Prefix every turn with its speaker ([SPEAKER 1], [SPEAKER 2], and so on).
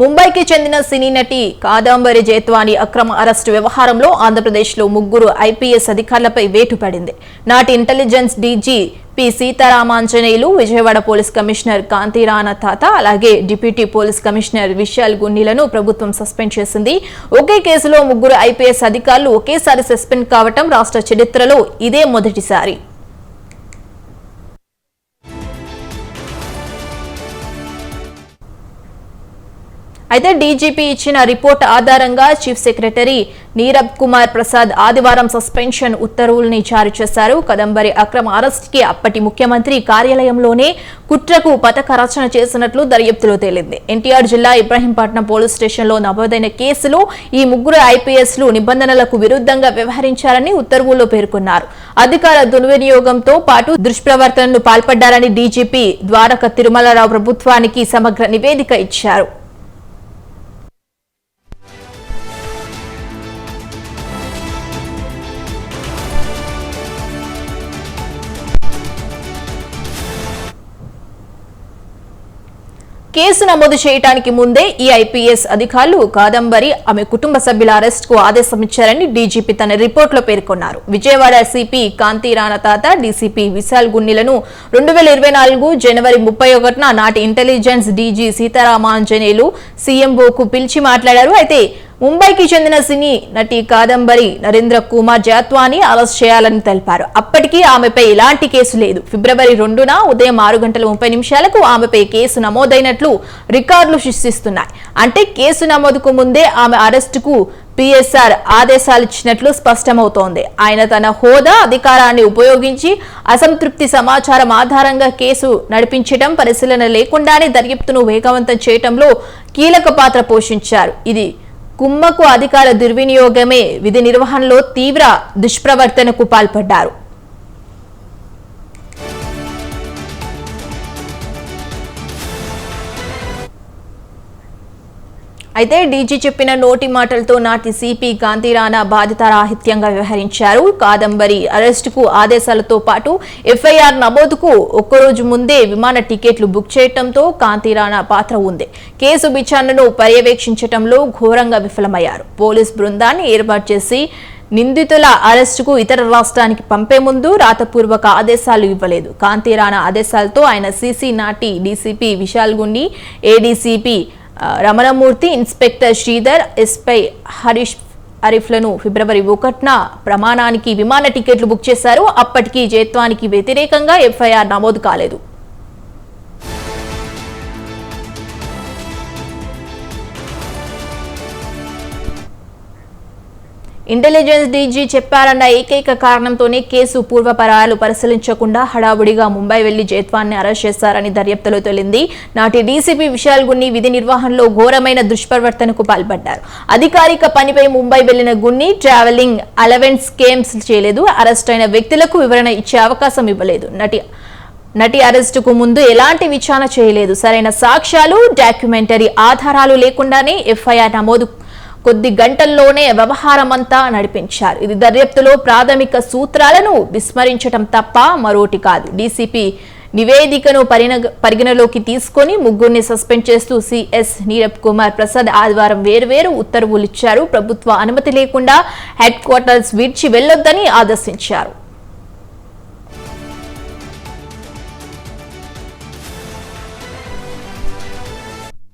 [SPEAKER 1] ముంబైకి చెందిన సినీ నటి కాదంబరి జైత్వాని అక్రమ అరెస్టు వ్యవహారంలో ఆంధ్రప్రదేశ్లో ముగ్గురు ఐపీఎస్ అధికారులపై వేటు పడింది. నాటి intelligence DG P Seetharamanjaneyulu Vijayawada police commissioner Kantirana Tata అలాగే డిప్యూటీ పోలీస్ కమిషనర్ విశాల్ గున్నిలను ప్రభుత్వం సస్పెండ్ చేసింది. ఒకే కేసులో ముగ్గురు ఐపీఎస్ అధికారులు ఒకేసారి సస్పెండ్ కావటం రాష్ట్ర చరిత్రలో ఇదే మొదటిసారి. అయితే డీజీపీ ఇచ్చిన రిపోర్ట్ ఆధారంగా చీఫ్ సెక్రటరీ నీరబ్ కుమార్ ప్రసాద్ ఆదివారం సస్పెన్షన్ ఉత్తర్వుల్ని జారీ చేశారు. కదంబరి అక్రమ అరెస్ట్కి అప్పటి ముఖ్యమంత్రి కార్యాలయంలోనే కుట్రకు పథక రచన చేసినట్లు దర్యాప్తులో తేలింది. ఎన్టీఆర్ జిల్లా ఇబ్రహీంపట్నం పోలీస్ స్టేషన్లో నమోదైన కేసులో ఈ ముగ్గురు ఐపీఎస్లు నిబంధనలకు విరుద్ధంగా వ్యవహరించారని ఉత్తర్వుల్లో పేర్కొన్నారు. అధికార దుర్వినియోగంతో పాటు దుష్ప్రవర్తనను పాల్పడ్డారని డీజీపీ ద్వారక తిరుమలరావు ప్రభుత్వానికి సమగ్ర నివేదిక ఇచ్చారు. కేసు నమోదు చేయడానికి ముందే ఈ ఐపీఎస్ అధికారులు కాదంబరి ఆమె కుటుంబ సభ్యుల అరెస్ట్కు ఆదేశం ఇచ్చారని డీజీపీ తన రిపోర్టులో పేర్కొన్నారు. విజయవాడ సిపి కాంతి తాత డీసీపీ విశాల్ గున్నిలను రెండు వేల ఇరవై నాలుగు జనవరి ముప్పై ఒకటిన నాటి ఇంటెలిజెన్స్ డీజీ సీతారామాంజనేయులు సీఎంఓకు పిలిచి మాట్లాడారు. అయితే ముంబైకి చెందిన సినీ నటి కాదంబరి నరేంద్ర కుమార్ జాత్వాని అరెస్ట్ చేయాలని తెలిపారు. అప్పటికీ ఆమెపై ఎలాంటి కేసు లేదు. ఫిబ్రవరి రెండున ఉదయం ఆరు గంటల ముప్పై నిమిషాలకు ఆమెపై కేసు నమోదైనట్లు రికార్డులు సృష్టిస్తున్నాయి. అంటే కేసు నమోదుకు ముందే ఆమె అరెస్టుకు పిఎస్ఆర్ ఆదేశాలు ఇచ్చినట్లు స్పష్టమవుతోంది. ఆయన తన హోదా అధికారాన్ని ఉపయోగించి అసంతృప్తి సమాచారం ఆధారంగా కేసు నడిపించడం పరిశీలన లేకుండానే దర్యాప్తును వేగవంతం చేయడంలో కీలక పాత్ర పోషించారు. ఇది కుమ్మకు అధికార దుర్వినియోగమే విధి నిర్వహణలో తీవ్ర దుష్ప్రవర్తనకు పాల్పడ్డారు. అయితే డీజీ చెప్పిన నోటి మాటలతో నాటి సిపి కాంతిరాణా బాధితరాహిత్యంగా వ్యవహరించారు. కాదంబరి అరెస్టుకు ఆదేశాలతో పాటు ఎఫ్ఐఆర్ నమోదుకు ఒక్కరోజు ముందే విమాన టికెట్లు బుక్ చేయడంతో కాంతిరాణా పాత్ర ఉంది. కేసు విచారణను పర్యవేక్షించడంలో ఘోరంగా విఫలమయ్యారు. పోలీస్ బృందాన్ని ఏర్పాటు చేసి నిందితుల అరెస్టుకు ఇతర రాష్ట్రానికి పంపే ముందు రాతపూర్వక ఆదేశాలు ఇవ్వలేదు. కాంతిరాణా ఆదేశాలతో ఆయన సీసీ నాటి DCP Vishal Gundi ADCP Ramanamurthy inspector Sridhar SI Harish అరిఫ్లను ఫిబ్రవరి ఒకటిన ప్రమాణానికి విమాన టికెట్లు బుక్ చేశారు. అప్పటికీ జైత్వానికి వ్యతిరేకంగా ఎఫ్ఐఆర్ నమోదు కాలేదు. ఇంటెలిజెన్స్ డీజీ చెప్పారన్న ఏకైక కారణంతోనే కేసు పూర్వపరాలు పరిశీలించకుండా హడావుడిగా ముంబై వెళ్ళి జైత్వాన్ని అరెస్ట్ చేశారని దర్యాప్తులో తేలింది. నాటి డీసీపీ విశాల్ గున్ని విధి నిర్వహణలో ఘోరమైన దుష్ప్రవర్తనకు పాల్పడ్డారు. అధికారిక పనిపై ముంబై వెళ్ళిన గున్ని ట్రావెలింగ్ అలవెన్స్ స్కేమ్స్ చేయలేదు. అరెస్ట్ అయిన వ్యక్తులకు వివరణ ఇచ్చే అవకాశం ఇవ్వలేదు. నటి నటి అరెస్టుకు ముందు ఎలాంటి విచారణ చేయలేదు. సరైన సాక్ష్యాలు డాక్యుమెంటరీ ఆధారాలు లేకుండానే ఎఫ్ఐఆర్ నమోదు కొద్ది గంటల్లోనే వ్యవహారమంతా నడిపించారు. ఇది దర్యాప్తులో ప్రాథమిక సూత్రాలను విస్మరించటం తప్ప మరోటి కాదు. డీసీపీ నివేదికను పరిణ- పరిగణలోకి తీసుకొని ముగ్గురిని సస్పెండ్ చేస్తూ సిఎస్ నీరబ్ కుమార్ ప్రసాద్ ఆదివారం వేర్వేరు ఉత్తర్వులు ఇచ్చారు ప్రభుత్వ అనుమతి లేకుండా హెడ్ క్వార్టర్స్ విడిచి వెళ్ళొద్దని ఆదేశించారు.